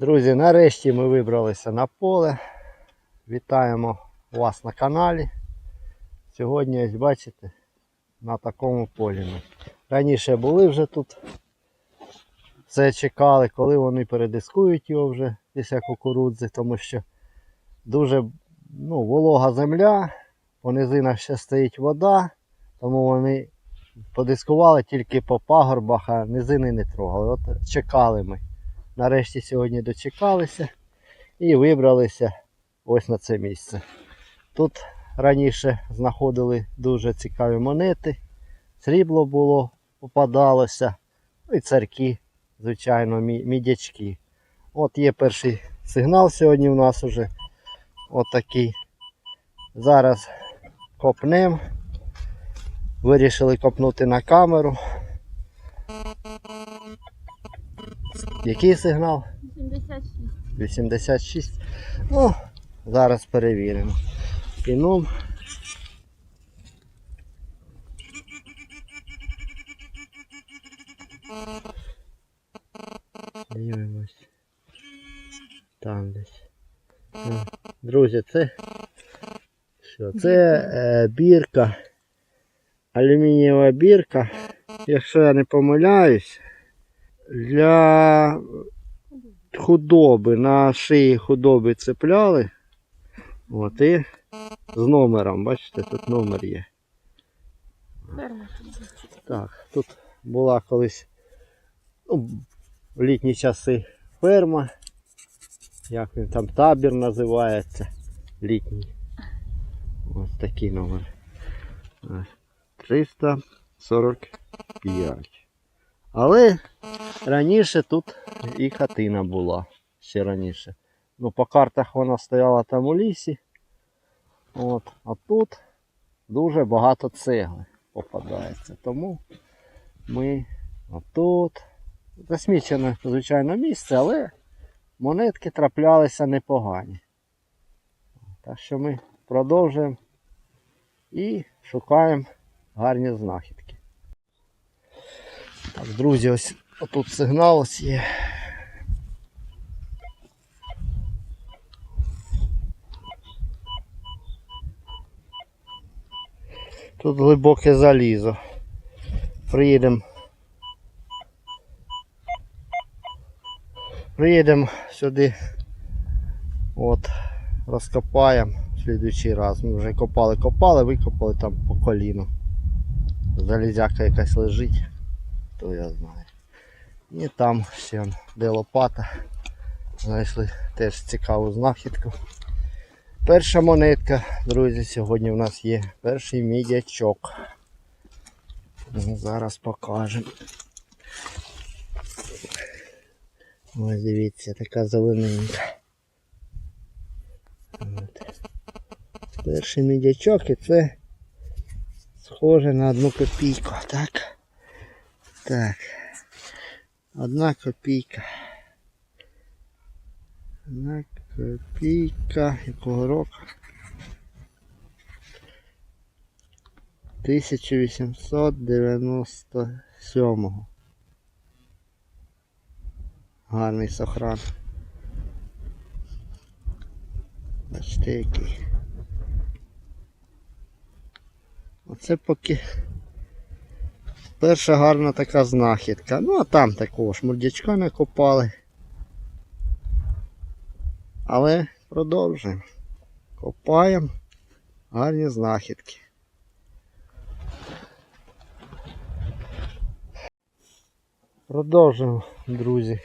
Друзі, нарешті ми вибралися на поле. Вітаємо вас на каналі. Сьогодні, ось бачите, на такому полі. ми. Раніше були вже тут. Це чекали, коли вони передискують його вже після кукурудзи, тому що дуже ну, волога земля, по низинах ще стоїть вода, тому вони подискували тільки по пагорбах, а низини не трогали. От чекали ми. Нарешті сьогодні дочекалися і вибралися ось на це місце. Тут раніше знаходили дуже цікаві монети, срібло було, попадалося, ну і царки, звичайно, мідячки. От є перший сигнал сьогодні у нас уже. От. Зараз копнем. Вирішили копнути на камеру. Який сигнал? 86. 86. Ну, зараз перевіримо. Піном. Дивимось. Там десь. Друзі, це що? Це е, бірка. Алюмінієва бірка. Якщо я не помиляюсь, для худоби, на шиї худоби цепляли. От і з номером, бачите, тут номер є. Так, тут була колись ну, в літні часи ферма. Як він там табір називається. Літній. Ось такий номер. 345. Але раніше тут і хатина була. Ще раніше. Ну, по картах вона стояла там у лісі. От, а тут дуже багато цегли попадається. Тому ми отут. Засмічене, звичайно, місце, але монетки траплялися непогані. Так що ми продовжуємо і шукаємо гарні знахідки. Так, друзі, ось тут сигнал ось є. Тут глибоке залізо. Приїдемо. Приїдемо сюди. От, розкопаємо в слідуючий раз. Ми вже копали, копали, викопали там по коліну. Залізяка якась лежить, то я знаю. І там ще де лопата. Знайшли теж цікаву знахідку. Перша монетка, друзі, сьогодні в нас є перший мідячок. Зараз покажемо. Ось дивіться, така зелененька. Перший мідячок і це схоже на одну копійку, так? Так. Одна копійка. Одна копійка якого року? 1897. Гарний сохран. Бачите який. Оце поки перша гарна така знахідка. Ну а там такого шмурдячка накопали. Але продовжуємо. Копаємо гарні знахідки. Продовжуємо, друзі,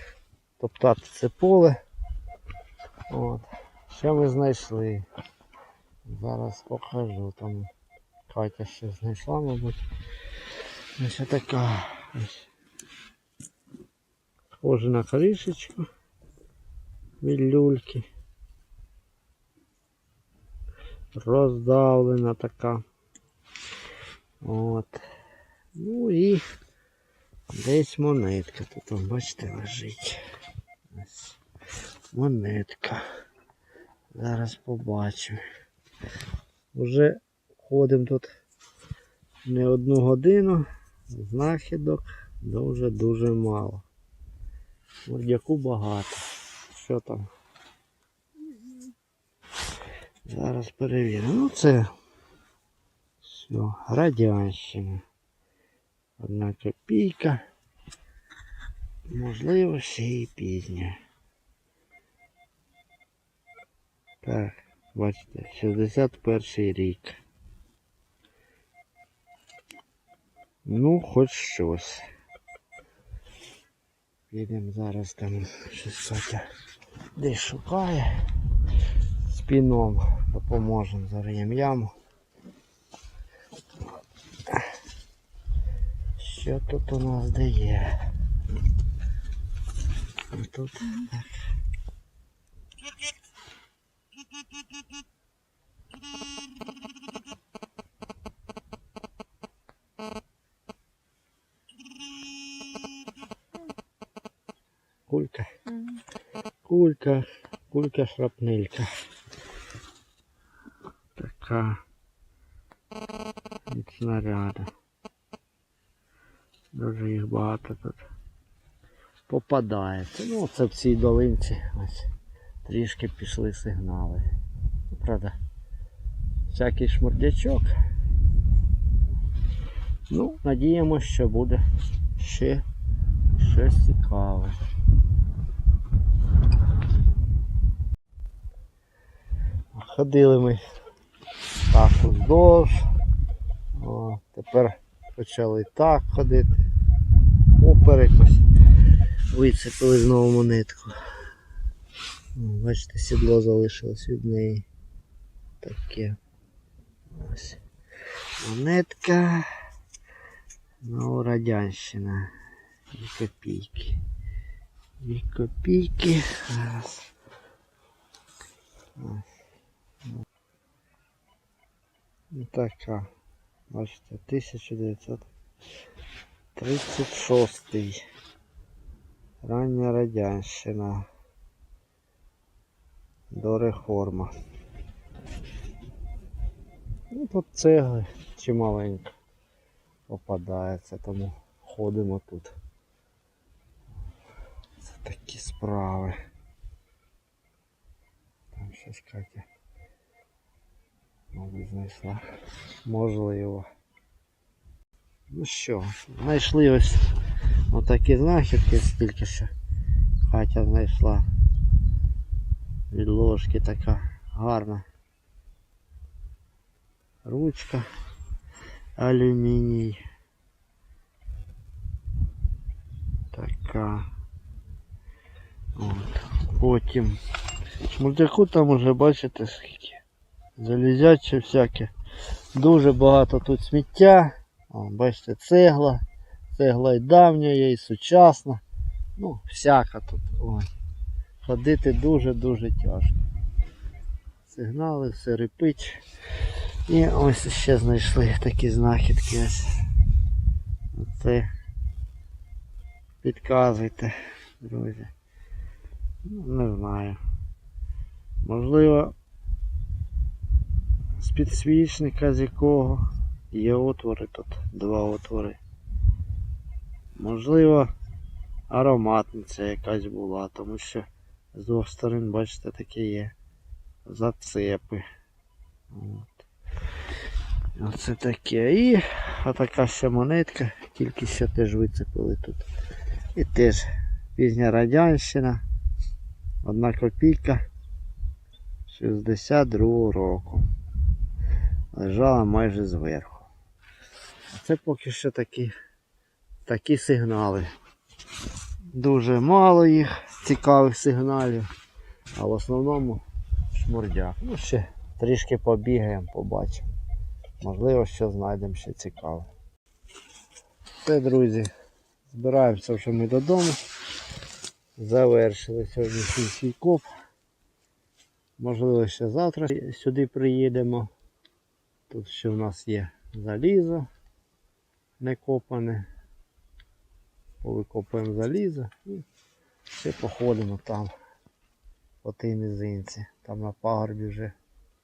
топтати це поле. От. Що ми знайшли? Зараз покажу. Там Катя ще знайшла, мабуть. Ось така. Ось. Схоже на кришечку від люльки. Роздавлена така. От. Ну і десь монетка тут, бачите, лежить. Ось. Монетка. Зараз побачимо. Уже ходимо тут не одну годину. Знахідок дуже-дуже мало. Мордяку багато. що там. Зараз перевіримо. Ну це все, радянщина. Одна копійка. Можливо, ще і пізня. Так, бачите, 61 рік. Ну, хоч щось. Підемо зараз там щось десь шукає. З піном допоможемо, зариємо яму. Що тут у нас де є? Тут так. Кулька. Кулька, кулька шрапнелька. Така від снаряда. Дуже їх багато тут попадається. Ну, це в цій долинці ось трішки пішли сигнали. Ну, Правда, всякий шмурдячок. Ну, надіємося, що буде ще щось цікаве. Ходили ми так уздовж. О, тепер почали так ходити. Поперек ось вицепили знову монетку. Бачите, сідло залишилось від неї. Таке. Ось. Монетка. Знову радянщина. Дві копійки. Дві копійки. Зараз. Ось. Ну, така. Бачите, 1936. Рання радянщина. До реформа. Ну, тут цегли чималенько попадається, тому ходимо тут. Це такі справи. Там щось Катя. Мабуть, знайшла. Можливо. Ну що, знайшли ось отакі знахідки, тільки що Катя знайшла. Від ложки така гарна. Ручка. Алюміній. Така. От. Потім. Мультяку там уже бачите скільки. Залізяче всяке. Дуже багато тут сміття. О, бачите, цегла. Цегла і давня і сучасна. Ну, всяка тут. Ой. Ходити дуже-дуже тяжко. Сигнали, все репить. І ось ще знайшли такі знахідки. Ось. Оце. Підказуйте, друзі. Ну, не знаю. Можливо, підсвічника з якого є отвори тут, два отвори. Можливо, ароматниця якась була, тому що з двох сторон, бачите, такі є зацепи. От. Оце таке. І отака ще монетка, тільки що теж вицепили тут. І теж пізня радянщина. Одна копійка 62 року. Лежала майже зверху. Це поки що такі, такі сигнали. Дуже мало їх цікавих сигналів, а в основному шмурдяк. Ну ще трішки побігаємо, побачимо. Можливо, що знайдемо ще цікаве. Все, друзі, збираємося вже ми додому. Завершили сьогоднішній свій коп. Можливо, ще завтра сюди приїдемо. Тут ще в нас є залізо не копане. Повикопуємо залізо і ще походимо там по тій низинці. Там на пагорбі вже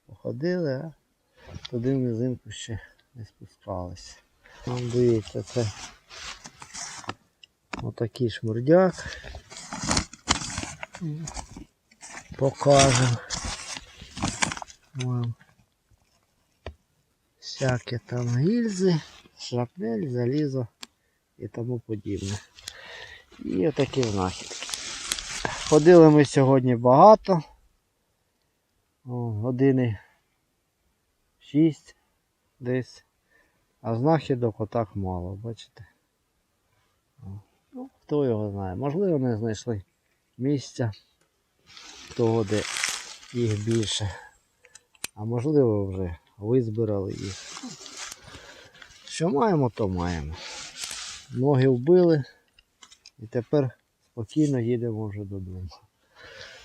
походили, а туди в низинку ще не спускалися. Там дивіться, це отакий шмурдяк. покажемо всякі там гільзи, шрапнель, залізо і тому подібне. І отакі знахідки. Ходили ми сьогодні багато. О, години 6 десь. А знахідок отак мало, бачите? Ну, хто його знає. Можливо, не знайшли місця того, де їх більше. А можливо вже визбирали їх. Що маємо, то маємо. Ноги вбили і тепер спокійно їдемо вже додому.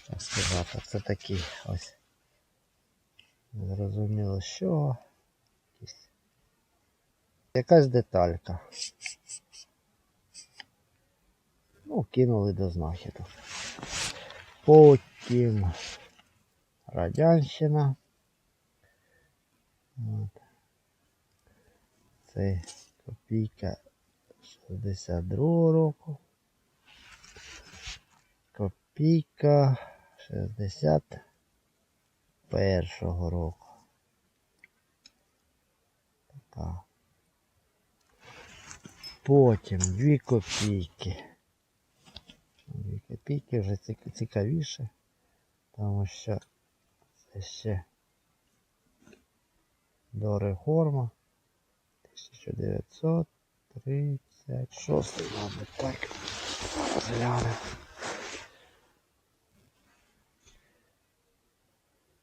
Так сказати, це такий ось. Зрозуміло, що. Якась деталька. Ну, кинули до знахідок. Потім Радянщина. От. Це копійка 62 року. Копійка 61 року. Така. Потім 2 копійки. Дві копійки вже цікавіше, тому що це ще до реформа 1936, мабуть, так. Глянемо.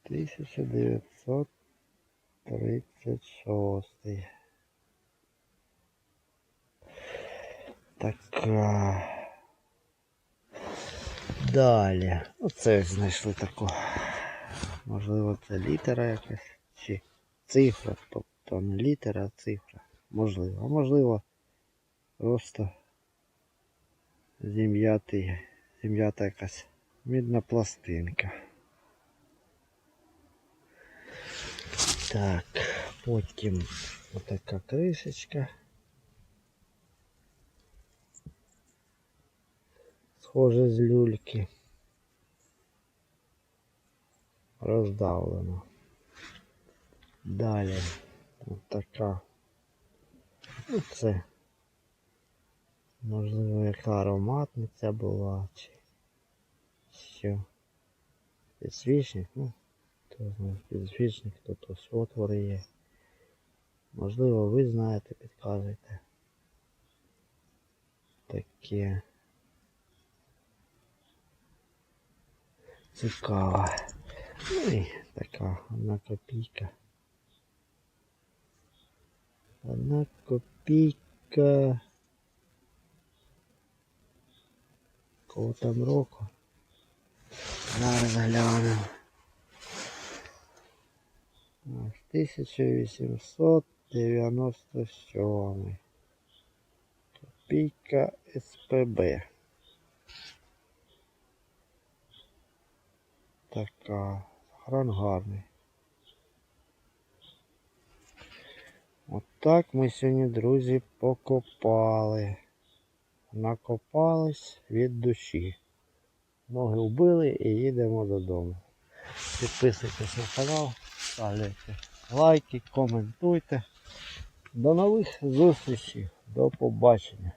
1936. Така. Далі. Оце знайшли таку. Можливо, це літера якась. Чи цифра. Тобто не літера, а цифра. Можливо. А можливо, просто зім'ятий, зім'ята якась мідна пластинка. Так, потім отака кришечка. Схоже з люльки. Роздавлено. Далі от така. Ну це. Можливо, яка ароматниця була, чи що. Підсвічник, ну, хто знає, підсвічник, тут ось отвори є. Можливо, ви знаєте, підказуєте. Таке. Цікаво. Ну і така одна копійка. Одна копійка. Кого там року? Зараз глянемо. Ось 1897. Копійка СПБ. Така. Гран гарний. От так ми сьогодні, друзі, покопали. Накопались від душі. Ноги вбили і їдемо додому. Підписуйтесь на канал, ставляйте лайки, коментуйте. До нових зустрічей. До побачення.